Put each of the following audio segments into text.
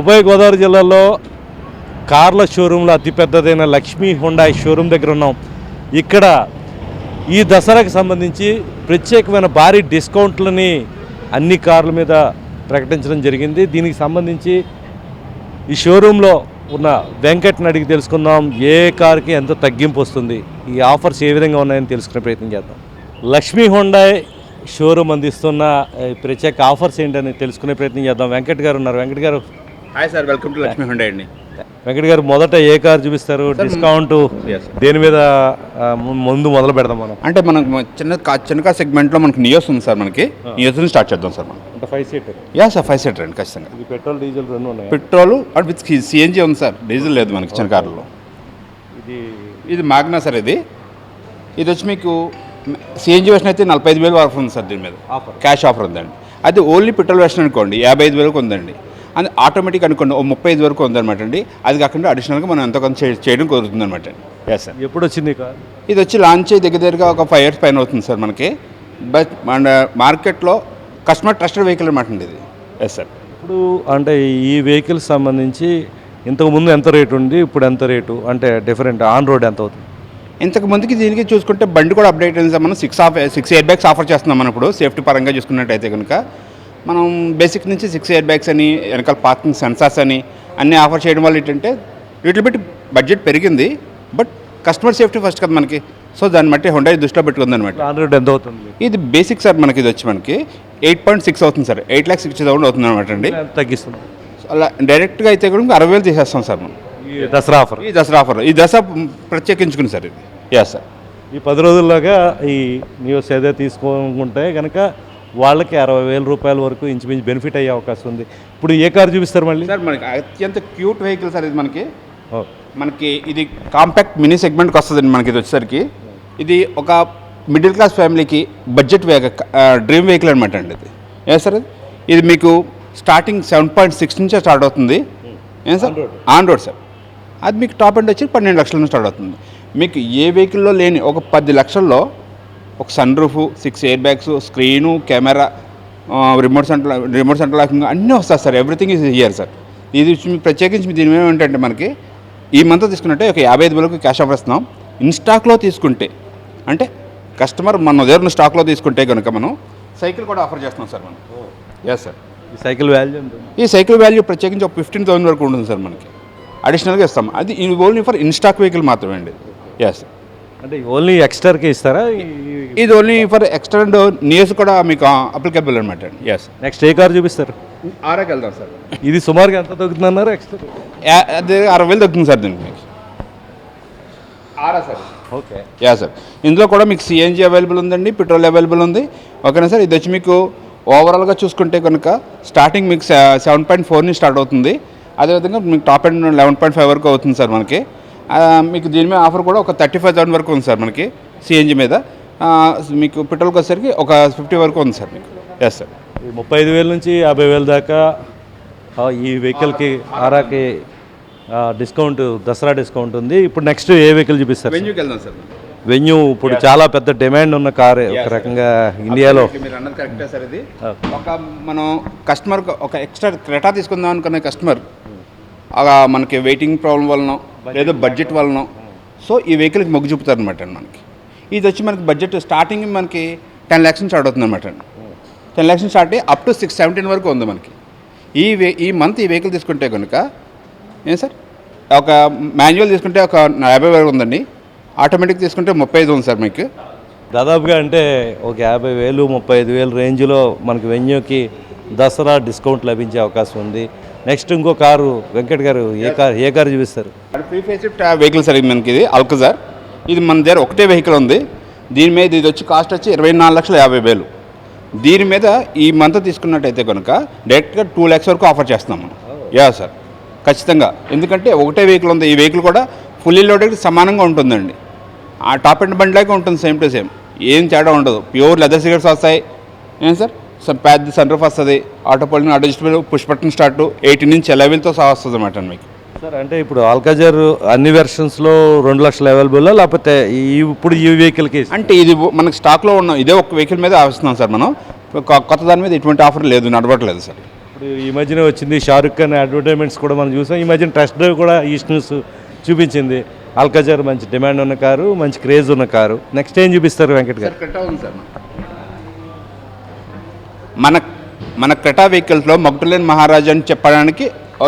ఉభయ గోదావరి జిల్లాలో కార్ల షోరూంలో అతిపెద్దదైన లక్ష్మీ హుండాయ్ షోరూమ్ దగ్గర ఉన్నాం. ఇక్కడ ఈ దసరాకి సంబంధించి ప్రత్యేకమైన భారీ డిస్కౌంట్లని అన్ని కార్ల మీద ప్రకటించడం జరిగింది. దీనికి సంబంధించి ఈ షోరూంలో ఉన్న వెంకట్ని అడిగి తెలుసుకుందాం. ఏ కార్కి ఎంత తగ్గింపు వస్తుంది? ఈ ఆఫర్స్ ఏ విధంగా ఉన్నాయని తెలుసుకునే ప్రయత్నం చేద్దాం. లక్ష్మీ హుండాయ్ షోరూమ్ అందిస్తున్న ప్రత్యేక ఆఫర్స్ ఏంటని తెలుసుకునే ప్రయత్నం చేద్దాం. వెంకట్ గారు ఉన్నారు. Venkat garu hi sir welcome to Lakshmi Hyundai అండి వెంకట్ గారు మొదట ఏ కార్ చూపిస్తారు? డిస్కౌంట్. దేని మీద ముందు మొదలు పెడదాం మనం. అంటే మనకు మ- చిన్న చిన్న కార్ సెగ్మెంట్లో మనకి నియోస్ ఉంది సార్ మనకి. నియోస్ నుంచి స్టార్ట్ చేద్దాం సార్ మనం. అంటే five seater ya sir five seater అండి ఖచ్చితంగా. ఇది పెట్రోల్ డీజిల్ రెండు ఉన్నాయి? పెట్రోల్ అండ్ విత్ సిఎన్జీ ఉంది సార్. డీజిల్ లేదు మనకి చిన్న కార్లలో ఇది ఇది మాగ్నా సార్ ఇది. ఇది వచ్చి మీకు సిఎన్జీ వెర్షన్ అయితే నలభై ఐదు వేలు ఆఫర్ ఉంది సార్ దీని మీద. ఆఫర్ క్యాష్ ఆఫర్ ఉందండి. అది ఓన్లీ పెట్రోల్ వెర్షన్ అనుకోండి యాభై ఐదు వరకు ఉందండి. అది ఆటోమేటిక్ అనుకోండి ఓ ముప్పై ఐదు వరకు ఉందన్నమాట అండి. అది కాకుండా అడిషనల్గా మనం ఎంతో కొంత చే- చేయడం కుదురుతుంది అనమాట ఎస్ సార్ ఎప్పుడు వచ్చింది ఈ కార్? ఇది వచ్చి లాంచ్ అయ్యి దగ్గర దగ్గరగా ఒక ఫైవ్ ఇయర్స్ పైన అవుతుంది సార్ మనకి. బట్ మన మార్కెట్లో కస్టమర్ ట్రస్టెడ్ వెహికల్ అనమాట అండి ఇది. ఎస్ సార్ ఇప్పుడు అంటే ఈ వెహికల్ సంబంధించి ఇంతకు ముందు ఎంత రేటు ఉంది ఇప్పుడు ఎంత రేటు అంటే డిఫరెంట్ ఆన్ రోడ్ ఎంత అవుతుంది? ఇంతకు ముందుకి దీనికి చూసుకుంటే బండి కూడా అప్డేట్ అయింది సార్ మనం six of six air bags offer చేస్తున్నాం మనం ఇప్పుడు. సేఫ్టీ పరంగా చూసుకున్నట్టయితే కనుక మనం బేసిక్ నుంచి సిక్స్ ఇయర్ బ్యాగ్స్ అని వెనకాల పార్కింగ్ సెన్సార్స్ అని అన్నీ ఆఫర్ చేయడం వల్ల ఏంటంటే వీటి బట్టి బడ్జెట్ పెరిగింది బట్ కస్టమర్ సేఫ్టీ ఫస్ట్ కదా మనకి. సో దాన్ని బట్టి హుండా దృష్టిలో పెట్టుకుంది అనమాట ఎంత అవుతుంది? ఇది బేసిక్ సార్ మనకి ఇది వచ్చి మనకి ఎయిట్ పాయింట్ సిక్స్ అవుతుంది sir eight lakh sixty thousand అవుతుంది అనమాట అండి తగ్గిస్తుంది. అలా డైరెక్ట్గా అయితే కూడా అరవై వేలు తీసేస్తాం సార్ మనం. ఈ దసరా ఆఫర్ ఈ దసరా ఆఫర్ ఈ దసరా ప్రత్యేకించుకుని సార్ ఇది. యా సార్ ఈ పది రోజుల్లోగా ఈ న్యూస్ ఏదైతే తీసుకుంటే కనుక వాళ్ళకి అరవై వేల రూపాయల వరకు ఇంచుమించు బెనిఫిట్ అయ్యే అవకాశం ఉంది. ఇప్పుడు ఏ కార్ చూపిస్తారు మళ్ళీ? సార్ మనకి అత్యంత క్యూట్ వెహికల్ సార్ ఇది మనకి. మనకి ఇది కాంపాక్ట్ మినీ సెగ్మెంట్కి వస్తుందండి మనకి ఇది వచ్చేసరికి. ఇది ఒక మిడిల్ క్లాస్ ఫ్యామిలీకి బడ్జెట్ వేగ డ్రీమ్ వెహికల్ అనమాట అండి ఇది. ఏ సార్ ఇది? ఇది మీకు స్టార్టింగ్ సెవెన్ పాయింట్ సిక్స్ నుంచే స్టార్ట్ అవుతుంది. ఏం సార్? On road sir. అది మీకు టాప్ ఎండ్ వచ్చి పన్నెండు లక్షల నుంచి స్టార్ట్ అవుతుంది. మీకు ఏ వెహికల్లో లేని ఒక పది లక్షల్లో ఒక sun roof six air bags screen camera remote center remote center locking అన్నీ వస్తాయి sir. Everything is here sir ఇది ప్రత్యేకించి దీని ఏంటంటే మనకి ఈ మంత్ తీసుకున్నట్టే ఒక యాభై ఐదు వేలకు క్యాష్ ఆఫర్ ఇస్తున్నాం. ఇన్ స్టాక్లో తీసుకుంటే అంటే కస్టమర్ మన దగ్గర స్టాక్లో తీసుకుంటే కనుక మనం సైకిల్ కూడా ఆఫర్ చేస్తున్నాం సార్ మనం. ఎస్ సార్ ఈ సైకిల్ వాల్యూ? ఈ సైకిల్ వాల్యూ ప్రత్యేకించి ఒక ఫిఫ్టీన్ థౌసండ్ వరకు ఉంటుంది సార్ మనకి. అడిషనల్గా ఇస్తాం. అది only for in stock vehicle మాత్రమే అండి. ఎస్ అంటే ఓన్లీ ఎక్స్టర్కే ఇస్తారా? ఇది ఓన్లీ ఫర్ ఎక్స్టెండ్ నియర్స్ కూడా మీకు అప్లికబుల్ అనమాట ఎస్ నెక్స్ట్ ఏ కార్ చూపిస్తారు? ఆరాకి వెళ్దాం సార్. ఇది సుమారుగా ఎంత తగ్గుతుంది అన్నారు ఎక్స్టర్ అది అరవై వేలు తగ్గుతుంది సార్ దీనికి. Aura sir. Okay. Yeah sir. ఇందులో కూడా మీకు సిఎన్జీ అవైలబుల్ ఉందండి పెట్రోల్ అవైలబుల్ ఉంది. ఓకేనా సార్? ఇది వచ్చి మీకు ఓవరాల్గా చూసుకుంటే కనుక స్టార్టింగ్ మీకు సెవెన్ పాయింట్ ఫోర్ నుంచి స్టార్ట్ అవుతుంది. అదేవిధంగా మీకు top end eleven point five వరకు అవుతుంది సార్ మనకి. మీకు దీని మీద ఆఫర్ కూడా ఒక థర్టీ ఫైవ్ థౌసండ్ వరకు ఉంది సార్ మనకి సిఎన్జీ మీద. మీకు పెట్రోల్కి వచ్చేసరికి ఒక ఫిఫ్టీ వరకు ఉంది సార్ మీకు. ఎస్ సార్ ముప్పై ఐదు వేల నుంచి యాభై వేల దాకా ఈ వెహికల్కి ఆరాకి డిస్కౌంట్ దసరా డిస్కౌంట్ ఉంది. ఇప్పుడు నెక్స్ట్ ఏ వెహికల్ చూపిస్తారు వెన్యూకి వెళ్దాం సార్. వెన్యూ ఇప్పుడు చాలా పెద్ద డిమాండ్ ఉన్న కార్ ఒక రకంగా ఇండియాలో. మీరు అన్నది కరెక్టే సార్ ఇది. ఒక మనం కస్టమర్ ఒక ఎక్స్ట్రా క్రెటా తీసుకుందాం అనుకునే కస్టమర్ అలా మనకి వెయిటింగ్ ప్రాబ్లం వలన లేదా బడ్జెట్ వలన. సో ఈ వెహికల్కి మొగ్గు చూపుతారు అనమాట మనకి. ఇది వచ్చి మనకి బడ్జెట్ స్టార్టింగ్ మనకి టెన్ ల్యాక్స్ నుంచి స్టార్ట్ అవుతుంది అనమాట టెన్ ల్యాక్స్ నుంచి స్టార్ట్ అయ్యి అప్ టు సిక్స్ సెవెంటీన్ వరకు ఉంది మనకి. ఈ వే ఈ మంత్ ఈ వెహికల్ తీసుకుంటే కనుక ఏం సార్? ఒక మాన్యువల్ తీసుకుంటే ఒక యాభై వరకు ఉందండి. ఆటోమేటిక్ తీసుకుంటే ముప్పై ఐదు ఉంది సార్ మీకు. దాదాపుగా అంటే ఒక యాభై వేలు ముప్పై ఐదు వేలు రేంజ్లో మనకి వెన్యూకి దసరా డిస్కౌంట్ లభించే అవకాశం ఉంది. నెక్స్ట్ ఇంకో కారు వెంకట్ గారు ఏ కార్ ఏ కారు చూపిస్తారు? వెహికల్ సార్ ఇది మనకి ఇది అల్కజార్. ఇది మన దగ్గర ఒకటే వెహికల్ ఉంది. దీని మీద ఇది వచ్చి కాస్ట్ వచ్చి ఇరవై నాలుగు లక్షల యాభై వేలు. దీని మీద ఈ మంత్ తీసుకున్నట్టయితే కనుక డైరెక్ట్గా టూ ల్యాక్స్ వరకు ఆఫర్ చేస్తున్నాం మనం యా సార్ ఖచ్చితంగా. ఎందుకంటే ఒకటే వెహికల్ ఉంది. ఈ వెహికల్ కూడా ఫుల్లీ లోడెడ్ సమానంగా ఉంటుందండి. ఆ టాప్ అండ్ బండ్ లాగా ఉంటుంది సేమ్ టు సేమ్ ఏం తేడా ఉండదు. ప్యూర్ లెదర్ సిగరెట్స్ వస్తాయి. ఏం సార్ పెద్ద సన్ రూఫ్ వస్తుంది. Auto folding adjustable push button start eighty నుంచి ఎలెవెల్తో సహా వస్తుంది అన్నమాట మీకు. సార్ అంటే ఇప్పుడు ఆల్కాజర్ అన్ని వెర్షన్స్లో రెండు లక్షలు అవైలబుల్ లేకపోతే ఈ ఇప్పుడు ఈ వెహికల్కి అంటే ఇది మనకి స్టాక్లో ఉన్న ఇదే ఒక వెహికల్ మీద ఆవిస్తున్నాం సార్ మనం. కొత్త దాని మీద ఎటువంటి ఆఫర్ లేదు నడవట్లేదు సార్. ఇప్పుడు ఈ మధ్యన వచ్చింది షారుఖ్ ఖాన్ అడ్వర్టైజ్మెంట్స్ కూడా మనం చూసాం. ఈ మధ్యన టెస్ట్ డ్రైవ్ కూడా ఈస్ట్ న్యూస్ చూపించింది. అల్కజర్ మంచి డిమాండ్ ఉన్న కారు మంచి క్రేజ్ ఉన్న కారు. నెక్స్ట్ ఏం చూపిస్తారు వెంకట్ గారు? సార్. మన మన క్రెటా వెహికల్స్లో మగ్డులేన్ మహారాజా అని చెప్పడానికి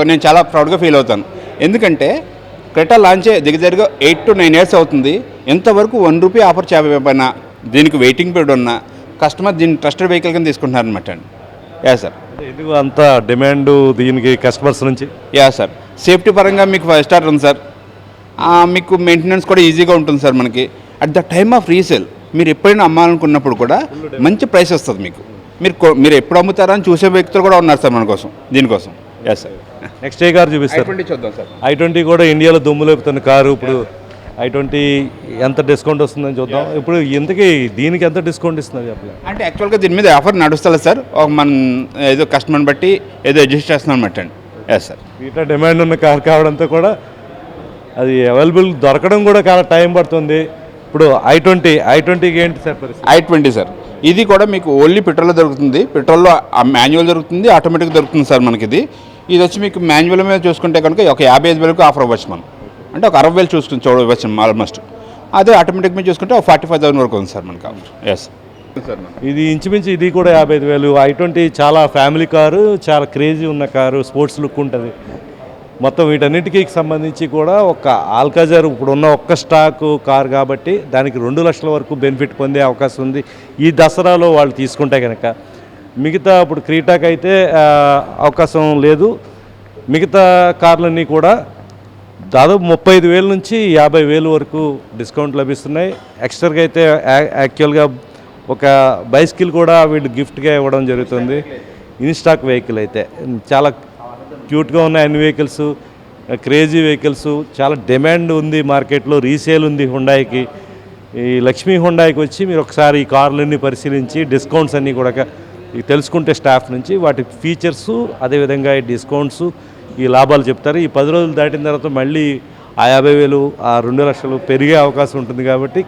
నేను చాలా ప్రౌడ్గా ఫీల్ అవుతాను. ఎందుకంటే క్రెటా లాంచ్ దగ్గరగా ఎయిట్ టు నైన్ ఇయర్స్ అవుతుంది. ఎంతవరకు వన్ రూపీ ఆఫర్ చేయకపోయినా దీనికి వెయిటింగ్ పీరియడ్ ఉన్న కస్టమర్ దీన్ని ట్రస్టెడ్ వెహికల్ కింద తీసుకుంటున్నారు అనమాట అండి. Yeah sir. ఎందుకు అంత డిమాండ్ దీనికి కస్టమర్స్ నుంచి? Yeah sir. సేఫ్టీ పరంగా మీకు ఫైవ్ స్టార్ ఉంది సార్. మీకు మెయింటెనెన్స్ కూడా ఈజీగా ఉంటుంది సార్ మనకి. At the time of resale మీరు ఎప్పుడైనా అమ్మాలనుకున్నప్పుడు కూడా మంచి ప్రైస్ వస్తుంది మీకు. మీరు మీరు ఎప్పుడు అమ్ముతారా అని చూసే వ్యక్తులు కూడా ఉన్నారు సార్ మన కోసం దీనికోసం. ఎస్ సార్ నెక్స్ట్ ఏ కారు చూపిస్తారు? చూద్దాం సార్. ఐ ట్వంటీ కూడా ఇండియాలో దుమ్ము లేపుతున్న కారు ఇప్పుడు ఐ ట్వంటీ ఎంత డిస్కౌంట్ వస్తుందని చూద్దాం. ఇప్పుడు ఇంతకీ దీనికి ఎంత డిస్కౌంట్ ఇస్తున్నారు చెప్పలేదు అంటే యాక్చువల్గా దీని మీద ఆఫర్ నడుస్తుంది సార్. ఒక మన ఏదో కస్టమర్ని బట్టి ఏదో అడ్జస్ట్ చేస్తున్నాం అనమాట అండి ఎస్ సార్ వీటిలో డిమాండ్ ఉన్న కార్ కావడంతో కూడా అది అవైలబుల్ దొరకడం కూడా చాలా టైం పడుతుంది. ఇప్పుడు ఐ ట్వంటీ ఐ ట్వంటీకి ఏంటి సార్ ఐ ట్వంటీ సార్. ఇది కూడా మీకు ఓన్లీ పెట్రోల్లో దొరుకుతుంది. పెట్రోల్లో మాన్యువల్ దొరుకుతుంది ఆటోమేటిక్ దొరుకుతుంది సార్ మనకి ఇది ఇది వచ్చి మీకు మాన్యువల్ మీద చూసుకుంటే కనుక ఒక యాభై ఐదు వేలకు ఆఫర్ అవ్వచ్చు మనం. అంటే ఒక అరవై వేలు చూసుకుని చూడవచ్చు ఆల్మోస్ట్. అదే ఆటోమేటిక్ మీద చూసుకుంటే ఒక ఫార్టీ ఫైవ్ థౌసండ్ వరకు ఉంది సార్ మనకి ఎస్ ఇది ఇంచుమించు ఇది కూడా యాభై ఐదు వేలు. ఐ ట్వంటీ చాలా ఫ్యామిలీ కారు చాలా క్రేజీ ఉన్న కారు స్పోర్ట్స్ లుక్ ఉంటుంది. మొత్తం వీటన్నిటికీ సంబంధించి కూడా ఒక ఆల్కాజర్ ఇప్పుడు ఉన్న ఒక్క స్టాకు కార్ కాబట్టి దానికి రెండు లక్షల వరకు బెనిఫిట్ పొందే అవకాశం ఉంది. ఈ దసరాలో వాళ్ళు తీసుకుంటే కనుక మిగతా ఇప్పుడు క్రీటాకి అయితే అవకాశం లేదు. మిగతా కార్లన్నీ కూడా దాదాపు ముప్పై ఐదు వేల నుంచి యాభై వేలు వరకు డిస్కౌంట్ లభిస్తున్నాయి. ఎక్స్ట్రాగా అయితే యాక్చువల్గా ఒక బైసికిల్ కూడా వీళ్ళు గిఫ్ట్గా ఇవ్వడం జరుగుతుంది. ఇన్స్టాక్ వెహికల్ అయితే. చాలా క్యూట్గా ఉన్నాయి అన్ని వెహికల్స్. Crazy vehicles. చాలా డిమాండ్ ఉంది మార్కెట్లో. రీసేల్ ఉంది హుండాయికి. ఈ లక్ష్మీ హుండాయికి వచ్చి మీరు ఒకసారి ఈ కార్లన్నీ పరిశీలించి డిస్కౌంట్స్ అన్నీ కూడా తెలుసుకుంటే స్టాఫ్ నుంచి వాటి ఫీచర్స్ అదేవిధంగా ఈ డిస్కౌంట్స్ ఈ లాభాలు చెప్తారు. ఈ పది రోజులు దాటిన తర్వాత మళ్ళీ ఆ యాభై వేలు ఆ రెండు లక్షలు పెరిగే అవకాశం ఉంటుంది కాబట్టి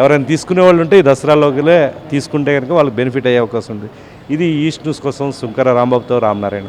ఎవరైనా తీసుకునే వాళ్ళు ఉంటే ఈ దసరాలోకిలే తీసుకుంటే కనుక వాళ్ళకి బెనిఫిట్ అయ్యే అవకాశం ఉంది. ఇది ఈస్ట్ న్యూస్ కోసం శంకర రాంబాబుతో రామనారాయణ